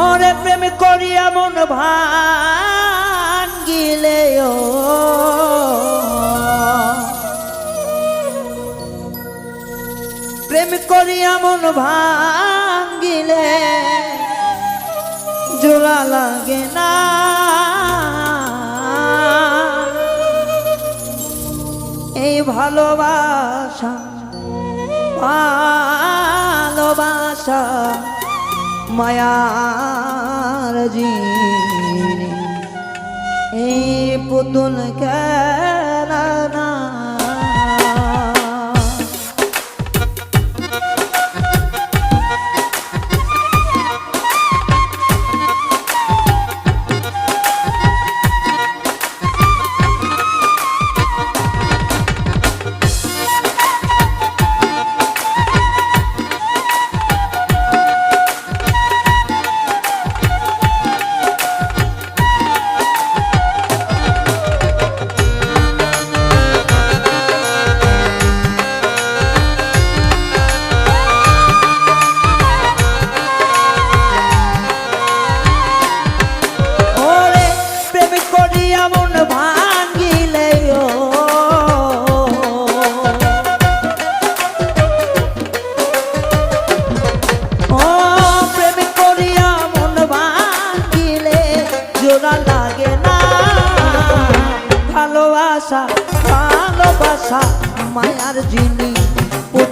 ওরে প্রেম করিয়া মন ভাঙ্গিলে ও। প্রেম করিয়া মন ভাঙ্গিলে জোড়া লাগে না। ভালোবাসা ভালোবাসা মায়ার জিনি। এই পুতুল খেলা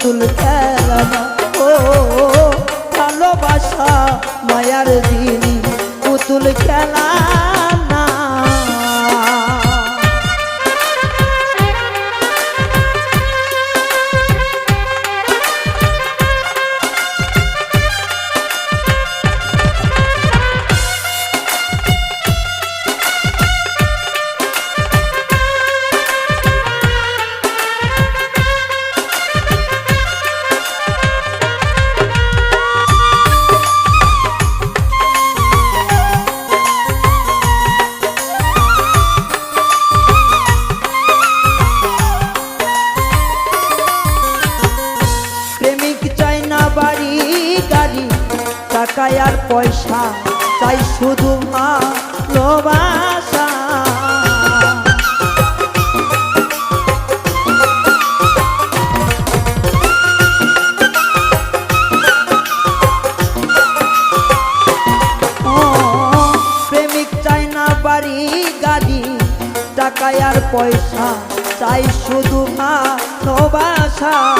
পুতুল খেলা না। ও ভালোবাসা মায়ার জিনি পুতুল খেলা টাকায় আর পয়সা চাই শুধু ভালোবাসা। পয়সা চাই শুধু ভালোবাসা।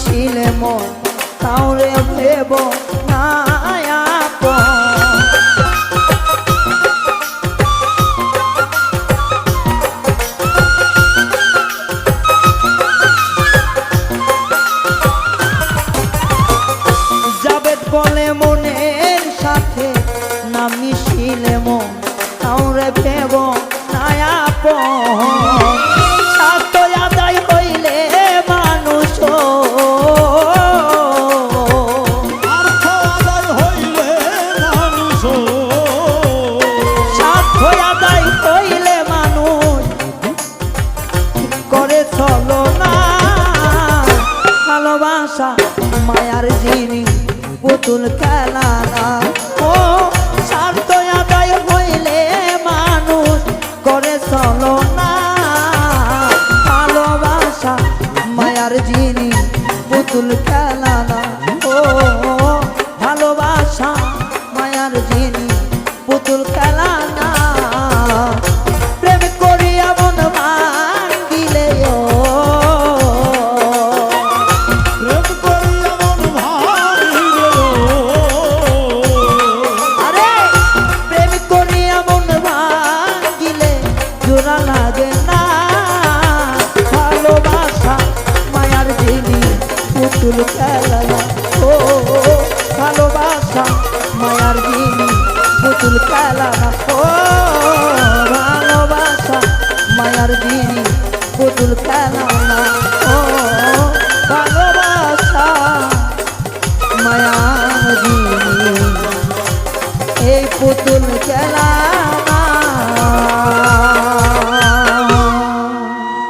আসিলে মন তাও রে ভেব মায়ার যিনি পুতুল খেলা ও স্বার্থ আদায় হইলে মানুষ করে চলো না। ভালোবাসা মায়ার যিনি পুতুল খেলা খেলাম ও